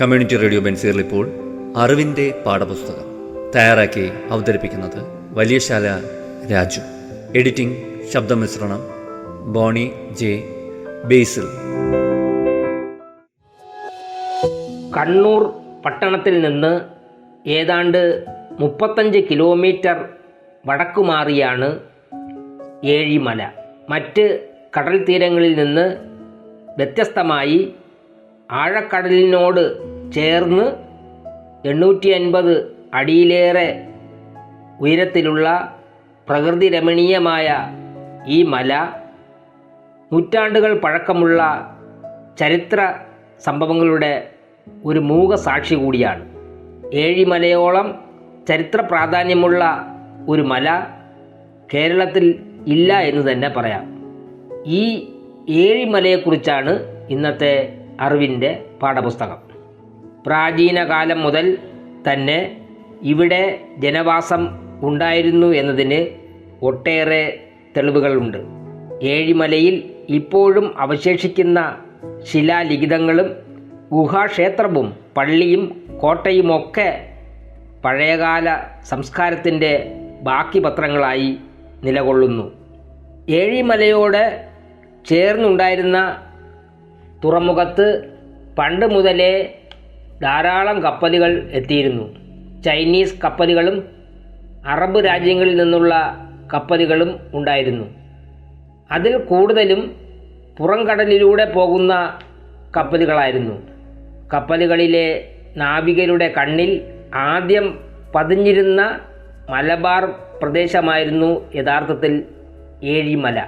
Community radio ബെൻസീറിൽ ഇപ്പോൾ അറിവിന്റെ പാഠപുസ്തകം തയ്യാറാക്കി അവതരിപ്പിക്കുന്നത് വലിയശാല രാജു. എഡിറ്റിംഗ് ശബ്ദമിശ്രണം ബോണി ജെ ബേസിൽ. കണ്ണൂർ പട്ടണത്തിൽ നിന്ന് ഏതാണ്ട് മുപ്പത്തഞ്ച് കിലോമീറ്റർ വടക്കുമാറിയാണ് ഏഴിമല. മറ്റ് കടൽ തീരങ്ങളിൽ നിന്ന് വ്യത്യസ്തമായി ആഴക്കടലിനോട് ചേർന്ന് എണ്ണൂറ്റി അൻപത് അടിയിലേറെ ഉയരത്തിലുള്ള പ്രകൃതി രമണീയമായ ഈ മല നൂറ്റാണ്ടുകൾ പഴക്കമുള്ള ചരിത്ര സംഭവങ്ങളുടെ ഒരു മൂക സാക്ഷി കൂടിയാണ്. ഏഴിമലയോളം ചരിത്ര പ്രാധാന്യമുള്ള ഒരു മല കേരളത്തിൽ ഇല്ല എന്ന് തന്നെ പറയാം. ഈ ഏഴിമലയെക്കുറിച്ചാണ് ഇന്നത്തെ അറിവിന്റെ പാഠപുസ്തകം. പ്രാചീന കാലം മുതൽ തന്നെ ഇവിടെ ജനവാസം ഉണ്ടായിരുന്നു എന്നതിന് ഒട്ടേറെ തെളിവുകളുണ്ട്. ഏഴിമലയിൽ ഇപ്പോഴും അവശേഷിക്കുന്ന ശിലാലിഖിതങ്ങളും ഗുഹാക്ഷേത്രവും പള്ളിയും കോട്ടയുമൊക്കെ പഴയകാല സംസ്കാരത്തിന്റെ ബാക്കി പത്രങ്ങളായി നിലകൊള്ളുന്നു. ഏഴിമലയോട് ചേർന്നുണ്ടായിരുന്ന തുറമുഖത്ത് പണ്ട് മുതലേ ധാരാളം കപ്പലുകൾ എത്തിയിരുന്നു. ചൈനീസ് കപ്പലുകളും അറബ് രാജ്യങ്ങളിൽ നിന്നുള്ള കപ്പലുകളും ഉണ്ടായിരുന്നു. അതിൽ കൂടുതലും പുറംകടലിലൂടെ പോകുന്ന കപ്പലുകളായിരുന്നു. കപ്പലുകളിലെ നാവികരുടെ കണ്ണിൽ ആദ്യം പതിഞ്ഞിരുന്ന മലബാർ പ്രദേശമായിരുന്നു യഥാർത്ഥത്തിൽ ഏഴിമല.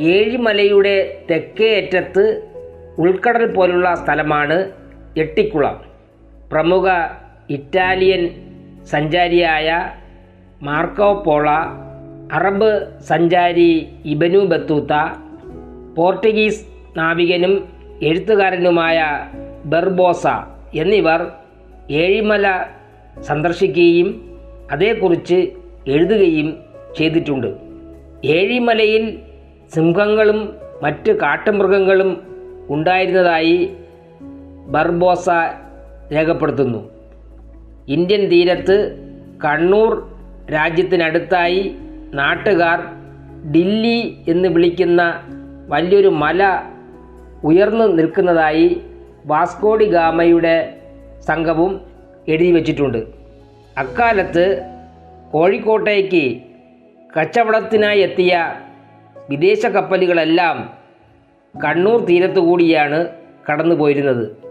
ഏഴിമലയുടെ തെക്കേ അറ്റത്ത് ഉൾക്കടൽ പോലുള്ള സ്ഥലമാണ് എട്ടിക്കുളം. പ്രമുഖ ഇറ്റാലിയൻ സഞ്ചാരിയായ മാർക്കോ പോള അറബ് സഞ്ചാരി ഇബനു ബത്തൂത്ത പോർട്ടുഗീസ് നാവികനും എഴുത്തുകാരനുമായ ബെർബോസ എന്നിവർ ഏഴിമല സന്ദർശിക്കുകയും അതേക്കുറിച്ച് എഴുതുകയും ചെയ്തിട്ടുണ്ട്. ഏഴിമലയിൽ സിംഹങ്ങളും മറ്റ് കാട്ടുമൃഗങ്ങളും ഉണ്ടായിരുന്നതായി ബർബോസ രേഖപ്പെടുത്തുന്നു. ഇന്ത്യൻ തീരത്ത് കണ്ണൂർ രാജ്യത്തിനടുത്തായി നാട്ടുകാർ ഡില്ലി എന്ന് വിളിക്കുന്ന വലിയൊരു മല ഉയർന്നു നിൽക്കുന്നതായി വാസ്കോഡി ഗാമയുടെ സംഘവും എഴുതി വച്ചിട്ടുണ്ട് അക്കാലത്ത് കോഴിക്കോട്ടേക്ക് കച്ചവടത്തിനായി എത്തിയ വിദേശ കപ്പലുകളെല്ലാം കണ്ണൂർ തീരത്തു കൂടിയാണ് കടന്നു പോയിരുന്നത്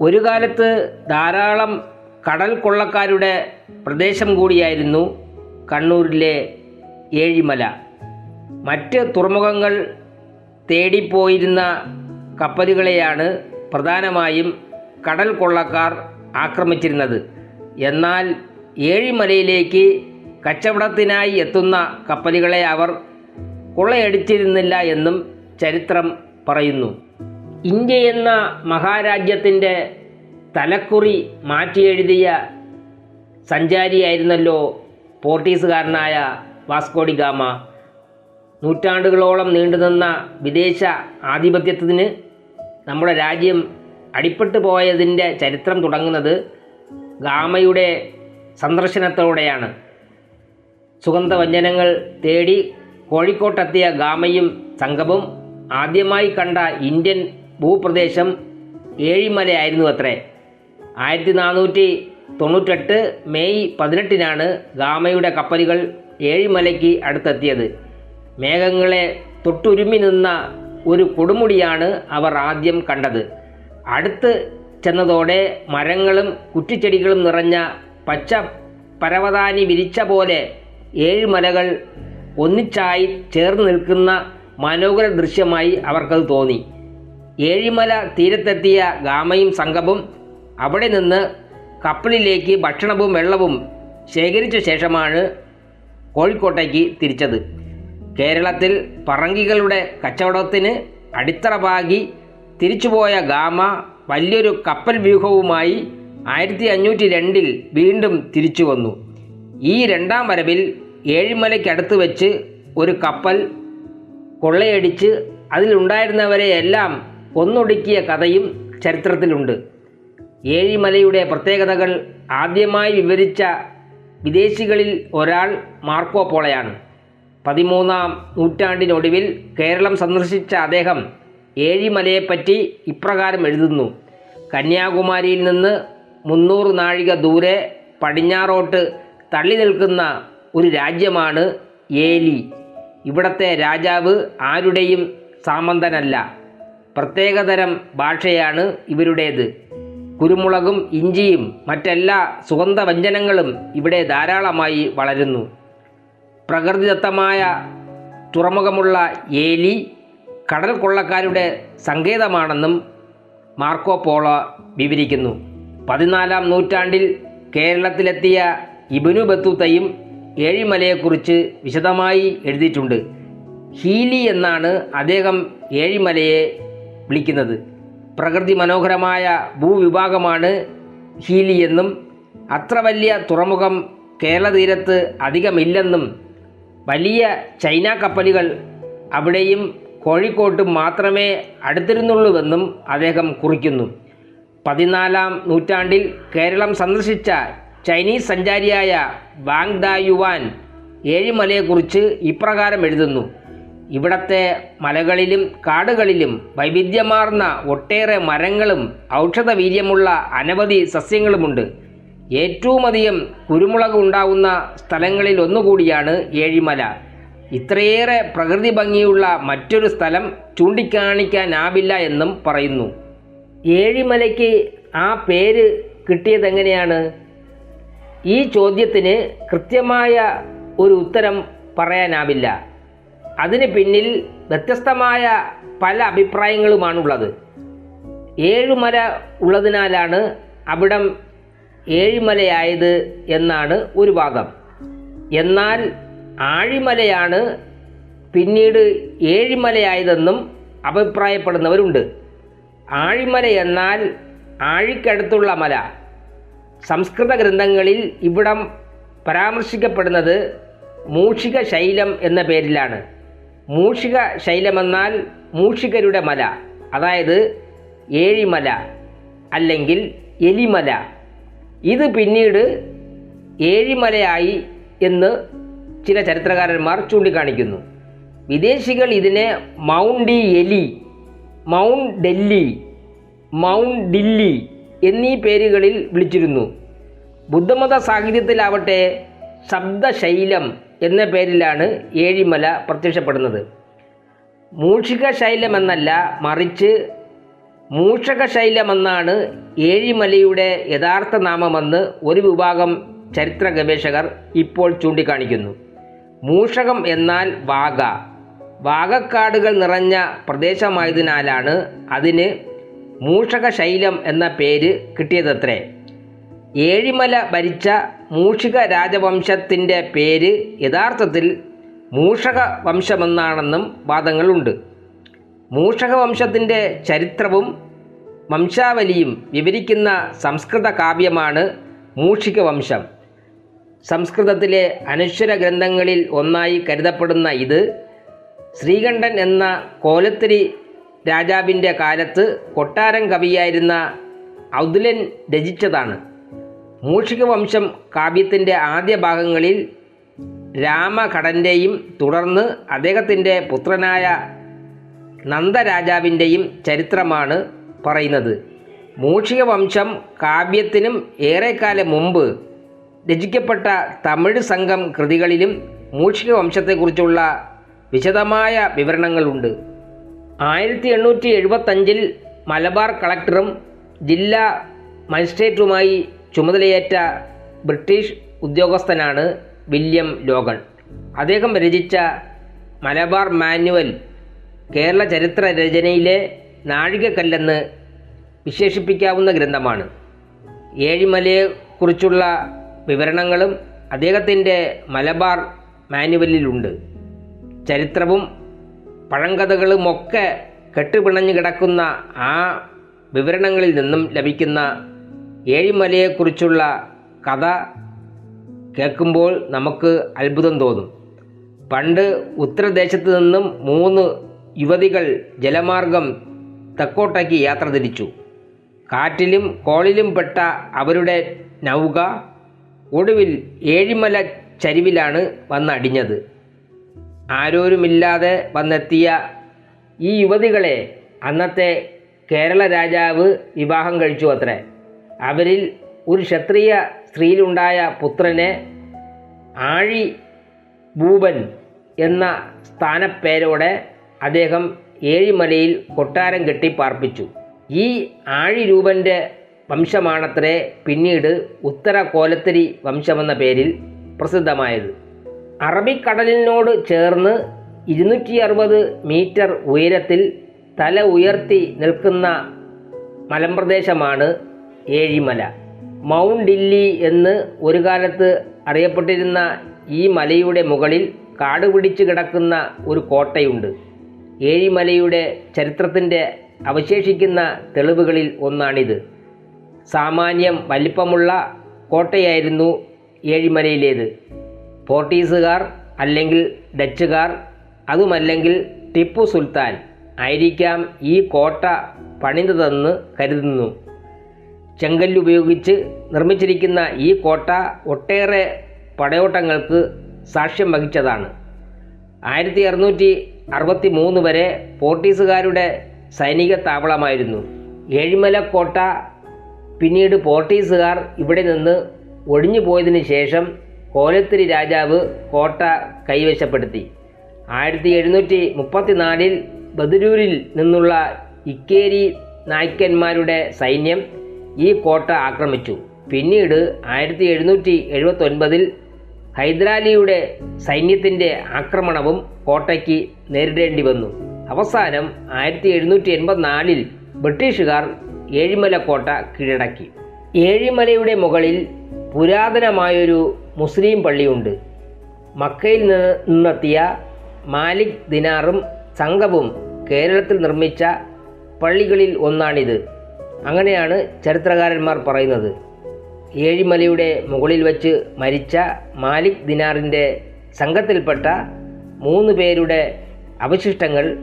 ഒരു കാലത്ത് ധാരാളം കടൽ കൊള്ളക്കാരുടെ പ്രദേശം കൂടിയായിരുന്നു കണ്ണൂരിലെ ഏഴിമല. മറ്റ് തുറമുഖങ്ങൾ തേടിപ്പോയിരുന്ന കപ്പലുകളെയാണ് പ്രധാനമായും കടൽ കൊള്ളക്കാർ ആക്രമിച്ചിരുന്നത്. എന്നാൽ ഏഴിമലയിലേക്ക് കച്ചവടത്തിനായി എത്തുന്ന കപ്പലുകളെ അവർ കൊള്ളയടിച്ചിരുന്നില്ല എന്നും ചരിത്രം പറയുന്നു. ഇന്ത്യ എന്ന മഹാരാജ്യത്തിന്റെ തലക്കുറി മാറ്റിയെഴുതിയ സഞ്ചാരിയായിരുന്നല്ലോ പോർട്ടീസുകാരനായ വാസ്കോഡി ഗാമ. നൂറ്റാണ്ടുകളോളം നീണ്ടുനിന്ന വിദേശ ആധിപത്യത്തിന് നമ്മുടെ രാജ്യം അടിപ്പെട്ടു പോയതിന്റെ ചരിത്രം തുടങ്ങുന്നത് ഗാമയുടെ സന്ദർശനത്തോടെയാണ്. സുഗന്ധവ്യഞ്ജനങ്ങൾ തേടി കോഴിക്കോട്ടെത്തിയ ഗാമയും സംഘവും ആദ്യമായി കണ്ട ഇന്ത്യൻ ഭൂപ്രദേശം ഏഴിമലയായിരുന്നു അത്രേ. ആയിരത്തി നാനൂറ്റി തൊണ്ണൂറ്റെട്ട് മെയ് പതിനെട്ടിനാണ് ഗാമയുടെ കപ്പലുകൾ ഏഴിമലയ്ക്ക് അടുത്തെത്തിയത്. മേഘങ്ങളെ തൊട്ടുരുമ്മി നിന്ന ഒരു കൊടുമുടിയാണ് അവർ ആദ്യം കണ്ടത്. അടുത്ത് ചെന്നതോടെ മരങ്ങളും കുറ്റിച്ചെടികളും നിറഞ്ഞ പച്ച പരവതാനി വിരിച്ച പോലെ ഏഴ് മലകൾ ഒന്നിച്ചായി ചേർന്ന് നിൽക്കുന്ന മനോഹര ദൃശ്യമായി അവർക്കത് തോന്നി. ഏഴിമല തീരത്തെത്തിയ ഗാമയും സംഘവും അവിടെ നിന്ന് കപ്പലിലേക്ക് ഭക്ഷണവും വെള്ളവും ശേഖരിച്ച ശേഷമാണ് കോഴിക്കോട്ടേക്ക് തിരിച്ചത്. കേരളത്തിൽ പറങ്കികളുടെ കച്ചവടത്തിന് അടിത്തറ പാകി തിരിച്ചുപോയ ഗാമ വലിയൊരു കപ്പൽ വ്യൂഹവുമായി ആയിരത്തി അഞ്ഞൂറ്റി രണ്ടിൽ വീണ്ടും തിരിച്ചു വന്നു. ഈ രണ്ടാം വരവിൽ ഏഴിമലയ്ക്കടുത്ത് വെച്ച് ഒരു കപ്പൽ കൊള്ളയടിച്ച് അതിലുണ്ടായിരുന്നവരെ എല്ലാം കൊന്നൊടുക്കിയ കഥയും ചരിത്രത്തിലുണ്ട്. ഏഴിമലയുടെ പ്രത്യേകതകൾ ആദ്യമായി വിവരിച്ച വിദേശികളിൽ ഒരാൾ മാർക്കോ പോളയാണ്. പതിമൂന്നാം നൂറ്റാണ്ടിനൊടുവിൽ കേരളം സന്ദർശിച്ച അദ്ദേഹം ഏഴിമലയെപ്പറ്റി ഇപ്രകാരം എഴുതുന്നു. കന്യാകുമാരിയിൽ നിന്ന് മുന്നൂറ് നാഴിക ദൂരെ പടിഞ്ഞാറോട്ട് തള്ളി നിൽക്കുന്ന ഒരു രാജ്യമാണ് ഏലി. ഇവിടത്തെ രാജാവ് ആരുടെയും സാമന്തനല്ല. പ്രത്യേകതരം ഭാഷയാണ് ഇവരുടേത്. കുരുമുളകും ഇഞ്ചിയും മറ്റെല്ലാ സുഗന്ധവ്യഞ്ജനങ്ങളും ഇവിടെ ധാരാളമായി വളരുന്നു. പ്രകൃതിദത്തമായ തുറമുഖമുള്ള ഏലി കടൽ കൊള്ളക്കാരുടെ സങ്കേതമാണെന്നും മാർക്കോ പോളോ വിവരിക്കുന്നു. പതിനാലാം നൂറ്റാണ്ടിൽ കേരളത്തിലെത്തിയ ഇബനു ബത്തൂത്തയും ഏഴിമലയെക്കുറിച്ച് വിശദമായി എഴുതിയിട്ടുണ്ട്. ഹീലി എന്നാണ് അദ്ദേഹം ഏഴിമലയെ വിളിക്കുന്നത്. പ്രകൃതി മനോഹരമായ ഭൂവിഭാഗമാണ് ഹീലി എന്നും അത്ര വലിയ തുറമുഖം കേരള തീരത്ത് അധികമില്ലെന്നും വലിയ ചൈന കപ്പലുകൾ അവിടെയും കോഴിക്കോട്ടും മാത്രമേ അടുത്തിരുന്നുള്ളൂവെന്നും അദ്ദേഹം കുറിക്കുന്നു. പതിനാലാം നൂറ്റാണ്ടിൽ കേരളം സന്ദർശിച്ച ചൈനീസ് സഞ്ചാരിയായ വാങ് ദായുവാൻ യുവാൻ ഏഴിമലയെക്കുറിച്ച് ഇപ്രകാരം എഴുതുന്നു. ഇവിടത്തെ മലകളിലും കാടുകളിലും വൈവിധ്യമാർന്ന ഒട്ടേറെ മരങ്ങളും ഔഷധ വീര്യമുള്ള അനവധി സസ്യങ്ങളുമുണ്ട്. ഏറ്റവുമധികം കുരുമുളക് ഉണ്ടാവുന്ന സ്ഥലങ്ങളിൽ ഒന്നുകൂടിയാണ് ഏഴിമല. ഇത്രയേറെ പ്രകൃതി ഭംഗിയുള്ള മറ്റൊരു സ്ഥലം ചൂണ്ടിക്കാണിക്കാനാവില്ല എന്നും പറയുന്നു. ഏഴിമലയ്ക്ക് ആ പേര് കിട്ടിയതെങ്ങനെയാണ് ഈ ചോദ്യത്തിന് കൃത്യമായ ഒരു ഉത്തരം പറയാനാവില്ല. അതിന് പിന്നിൽ വ്യത്യസ്തമായ പല അഭിപ്രായങ്ങളുമാണുള്ളത്. ഏഴുമല ഉള്ളതിനാലാണ് അവിടം ഏഴിമലയായത് എന്നാണ് ഒരു വാദം. എന്നാൽ ആഴിമലയാണ് പിന്നീട് ഏഴിമലയായതെന്നും അഭിപ്രായപ്പെടുന്നവരുണ്ട്. ആഴിമല എന്നാൽ ആഴിക്കടുത്തുള്ള മല. സംസ്കൃത ഗ്രന്ഥങ്ങളിൽ ഇവിടം പരാമർശിക്കപ്പെടുന്നത് മൂഷിക ശൈലം എന്ന പേരിലാണ്. മൂഷിക ശൈലമെന്നാൽ മൂഷികരുടെ മല അതായത് ഏഴിമല അല്ലെങ്കിൽ എലിമല. ഇത് പിന്നീട് ഏഴിമലയായി എന്ന് ചില ചരിത്രകാരന്മാർ ചൂണ്ടിക്കാണിക്കുന്നു. വിദേശികൾ ഇതിനെ മൗണ്ടി എലി മൗണ്ട് ഡെല്ലി മൗണ്ട് ഡില്ലി എന്നീ പേരുകളിൽ വിളിച്ചിരുന്നു. ബുദ്ധമത സാഹിത്യത്തിലാവട്ടെ ശബ്ദശൈലം എന്ന പേരിലാണ് ഏഴിമല പ്രത്യക്ഷപ്പെടുന്നത്. മൂഷിക ശൈലമെന്നല്ല മറിച്ച് മൂഷക ശൈലമെന്നാണ് ഏഴിമലയുടെ യഥാർത്ഥ നാമമെന്ന് ഒരു വിഭാഗം ചരിത്ര ഗവേഷകർ ഇപ്പോൾ ചൂണ്ടിക്കാണിക്കുന്നു. മൂഷകം എന്നാൽ വാഗ. വാഗക്കാടുകൾ നിറഞ്ഞ പ്രദേശമായതിനാലാണ് അതിന് മൂഷക ശൈലം എന്ന പേര് കിട്ടിയതത്രേ. ഏഴിമല ഭരിച്ച മൂഷിക രാജവംശത്തിന്റെ പേര് യഥാർത്ഥത്തിൽ മൂഷക വംശമെന്നാണെന്നും വാദങ്ങളുണ്ട്. മൂഷക വംശത്തിന്റെ ചരിത്രവും വംശാവലിയും വിവരിക്കുന്ന സംസ്കൃത കാവ്യമാണ് മൂഷിക വംശം സംസ്കൃതത്തിലെ അനശ്വര ഗ്രന്ഥങ്ങളിൽ ഒന്നായി കരുതപ്പെടുന്ന ഇത് ശ്രീകണ്ഠൻ എന്ന കോലത്തിരി രാജാവിന്റെ കാലത്ത് കൊട്ടാരം കവിയായിരുന്ന ഔദുലൻ രചിച്ചതാണ്. മൂഷിക വംശം കാവ്യത്തിന്റെ ആദ്യ ഭാഗങ്ങളിൽ രാമഘടന്റെയും തുടർന്ന് അദ്ദേഹത്തിന്റെ പുത്രനായ നന്ദരാജാവിന്റെയും ചരിത്രമാണ് പറയുന്നത്. മൂഷിക വംശം കാവ്യത്തിനും ഏറെക്കാലം മുമ്പ് രചിക്കപ്പെട്ട തമിഴ് സംഘം കൃതികളിലും മൂഷിക വംശത്തെക്കുറിച്ചുള്ള വിശദമായ വിവരണങ്ങളുണ്ട്. ആയിരത്തി എണ്ണൂറ്റി എഴുപത്തഞ്ചിൽ മലബാർ കളക്ടറും ജില്ലാ മജിസ്ട്രേറ്റുമായി ചുമതലയേറ്റ ബ്രിട്ടീഷ് ഉദ്യോഗസ്ഥനാണ് വില്യം ലോഗൺ. അദ്ദേഹം രചിച്ച മലബാർ മാനുവൽ കേരള ചരിത്ര രചനയിലെ നാഴികക്കല്ലെന്ന് വിശേഷിപ്പിക്കാവുന്ന ഗ്രന്ഥമാണ്. ഏഴിമലയെക്കുറിച്ചുള്ള വിവരണങ്ങളും അദ്ദേഹത്തിന്റെ മലബാർ മാനുവലിലുണ്ട്. ചരിത്രവും പഴങ്കഥകളുമൊക്കെ കെട്ടുപിണഞ്ഞു കിടക്കുന്ന ആ വിവരണങ്ങളിൽ നിന്നും ലഭിക്കുന്ന ഏഴിമലയെക്കുറിച്ചുള്ള കഥ കേൾക്കുമ്പോൾ നമുക്ക് അത്ഭുതം തോന്നും. പണ്ട് ഉത്തരദേശത്ത് നിന്നും മൂന്ന് യുവതികൾ ജലമാർഗം തെക്കോട്ടേക്ക് യാത്ര തിരിച്ചു. കാറ്റിലും കോളിലും പെട്ട അവരുടെ നൗക ഒടുവിൽ ഏഴിമല ചരിവിലാണ് വന്നടിഞ്ഞത് ആരോരുമില്ലാതെ വന്നെത്തിയ ഈ യുവതികളെ അന്നത്തെ കേരള രാജാവ് വിവാഹം കഴിച്ചു അത്രേ. അവരിൽ ഒരു ക്ഷത്രിയ സ്ത്രീയിലുണ്ടായ പുത്രനെ ആഴി ഭൂപൻ എന്ന സ്ഥാനപ്പേരോടെ അദ്ദേഹം ഏഴിമലയിൽ കൊട്ടാരം കെട്ടി പാർപ്പിച്ചു. ഈ ആഴി ആഴിരൂപന്റെ വംശമാണത്രേ പിന്നീട് ഉത്തര കോലത്തിരി വംശമെന്ന പേരിൽ പ്രസിദ്ധമായത്. അറബിക്കടലിനോട് ചേർന്ന് ഇരുന്നൂറ്റി അറുപത് മീറ്റർ ഉയരത്തിൽ തല ഉയർത്തി നിൽക്കുന്ന മലമ്പ്രദേശമാണ് ഏഴിമല. മൗണ്ട് ഇല്ലി എന്ന് ഒരു കാലത്ത് അറിയപ്പെട്ടിരുന്ന ഈ മലയുടെ മുകളിൽ കാട് പിടിച്ച് കിടക്കുന്ന ഒരു കോട്ടയുണ്ട്. ഏഴിമലയുടെ ചരിത്രത്തിന്റെ അവശേഷിക്കുന്ന തെളിവുകളിൽ ഒന്നാണിത്. സാമാന്യം വലിപ്പമുള്ള കോട്ടയായിരുന്നു ഏഴിമലയിലേത്. പോർട്ടീസുകാർ അല്ലെങ്കിൽ ഡച്ചുകാർ അതുമല്ലെങ്കിൽ ടിപ്പു സുൽത്താൻ ആയിരിക്കാം ഈ കോട്ട പണിതതെന്ന് കരുതുന്നു. ചെങ്കല്ലുപയോഗിച്ച് നിർമ്മിച്ചിരിക്കുന്ന ഈ കോട്ട ഒട്ടേറെ പടയോട്ടങ്ങൾക്ക് സാക്ഷ്യം വഹിച്ചതാണ്. ആയിരത്തി അറുന്നൂറ്റി അറുപത്തി മൂന്ന് വരെ പോർട്ടീസുകാരുടെ സൈനിക താവളമായിരുന്നു. ഏഴിമല കോട്ട പിന്നീട് പോർട്ടീസുകാർ ഇവിടെ നിന്ന് ഒഴിഞ്ഞു പോയതിനു ശേഷം കോലത്തിരി രാജാവ് കോട്ട കൈവശപ്പെടുത്തി. ആയിരത്തി എഴുന്നൂറ്റി മുപ്പത്തിനാലിൽ ബദരൂരിൽ നിന്നുള്ള ഇക്കേരി നായ്ക്കന്മാരുടെ സൈന്യം ഈ കോട്ട ആക്രമിച്ചു. പിന്നീട് ആയിരത്തി എഴുന്നൂറ്റി എഴുപത്തൊൻപതിൽ ഹൈദരാലിയുടെ സൈന്യത്തിന്റെ ആക്രമണവും കോട്ടയ്ക്ക് നേരിടേണ്ടി വന്നു. അവസാനം ആയിരത്തി എഴുന്നൂറ്റി എൺപത്തിനാലിൽ ബ്രിട്ടീഷുകാർ ഏഴിമല കോട്ട കീഴടക്കി. ഏഴിമലയുടെ മുകളിൽ പുരാതനമായൊരു മുസ്ലിം പള്ളിയുണ്ട്. മക്കയിൽ നിന്ന് നിന്നെത്തിയ മാലിക് ദിനാറും സംഘവും കേരളത്തിൽ നിർമ്മിച്ച പള്ളികളിൽ ഒന്നാണിത്. അങ്ങനെയാണ് ചരിത്രകാരന്മാർ പറയുന്നത്. ഏഴിമലയുടെ മുകളിൽ വച്ച് മരിച്ച മാലിക് ദിനാറിന്റെ സംഘത്തിൽപ്പെട്ട മൂന്ന് പേരുടെ അവശിഷ്ടങ്ങൾ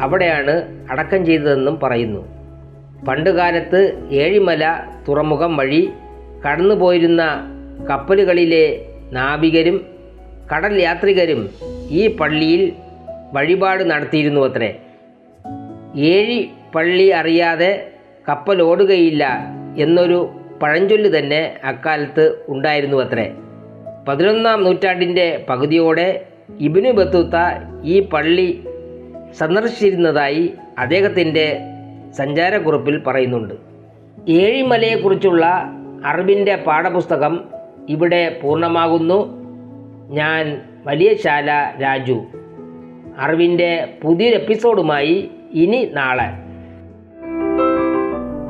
അവിടെയാണ് അടക്കം ചെയ്തതെന്നും പറയുന്നു. പണ്ടുകാലത്ത് ഏഴിമല തുറമുഖം വഴി കടന്നുപോയിരുന്ന കപ്പലുകളിലെ നാവികരും കടൽ യാത്രികരും ഈ പള്ളിയിൽ വഴിപാട് നടത്തിയിരുന്നു അത്രേ. ഏഴി പള്ളി അറിയാതെ കപ്പൽ ഓടുകയില്ല എന്നൊരു പഴഞ്ചൊല്ല് തന്നെ അക്കാലത്ത് ഉണ്ടായിരുന്നു അത്രേ പതിനൊന്നാം നൂറ്റാണ്ടിന്റെ പകുതിയോടെ ഇബിനു ബത്തൂത്ത ഈ പള്ളി സന്ദർശിച്ചിരുന്നതായി അദ്ദേഹത്തിന്റെ സഞ്ചാരക്കുറിപ്പിൽ പറയുന്നുണ്ട്. ഏഴിമലയെക്കുറിച്ചുള്ള അറിവിന്റെ പാഠപുസ്തകം ഇവിടെ പൂർണമാകുന്നു. ഞാൻ വലിയശാല രാജു. അറിവിന്റെ പുതിയൊരു എപ്പിസോഡുമായി ഇനി നാളെ.